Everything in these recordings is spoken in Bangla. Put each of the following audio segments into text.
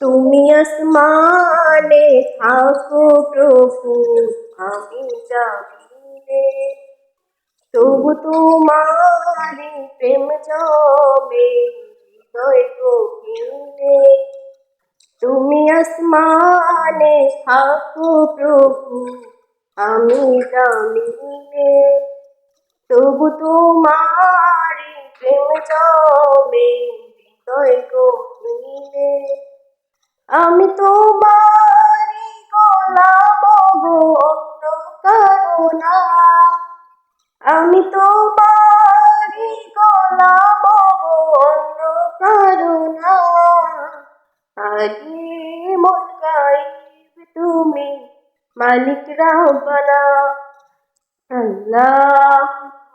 তুমি আসমানে থাকো প্রভু, আমি জামিনে তবু তোমারি প্রেম জমে, হৃদয় গভীরে। তুমি আসমানে থাকো প্রভু, আমি জামিনে তবু তোমারি প্রেম জমে গভীরে। আমি তোমারি গোলাম গো অন্য কারও না। আমি তোমারি গোলাম গো অন্য কারও না। আগে মন গাইব তুমি, মালিক রাব্বানা আল্লাহ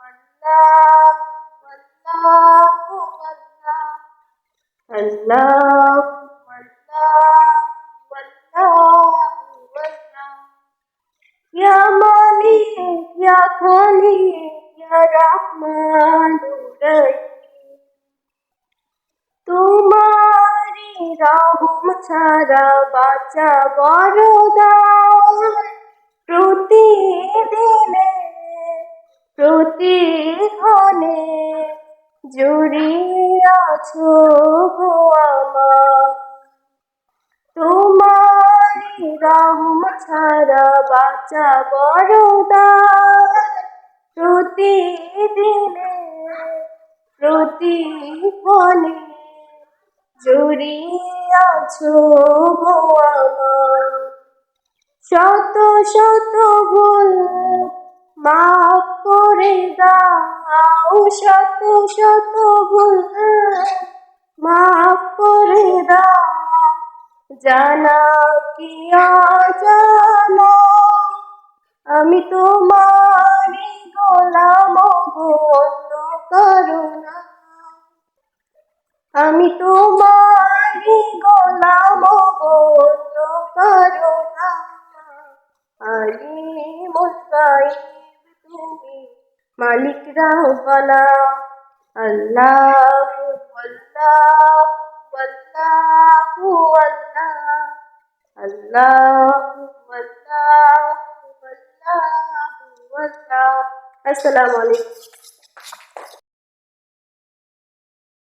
আল্লাহ আল্লাহ। আল্লাহ يا مالك يا خالق يا رحمن তোমারি রহম ছাড়া বাঁচা বড় প্রতিদিনে প্রতিক্ষণে জুড়িয়ে আছো গো আমার তোমারি রহম ছাড়া বাঁচা বড় প্রতিদিনে, প্রতিক্ষণে জুড়িয়ে আছো গো আমার। শত শত ভুল মাফ করে দাও, শত শত ভুল মাফ করে দাও। জানা কি জানা আমি তোমার গোলাম বন্ধু করুণা আমি তোমার গোলাম বন্ধু করুণা আমি মোসাই তুমি মালিক রাহবানা। আল্লাহ আল্লাহ। আসসালামু আলাইকুম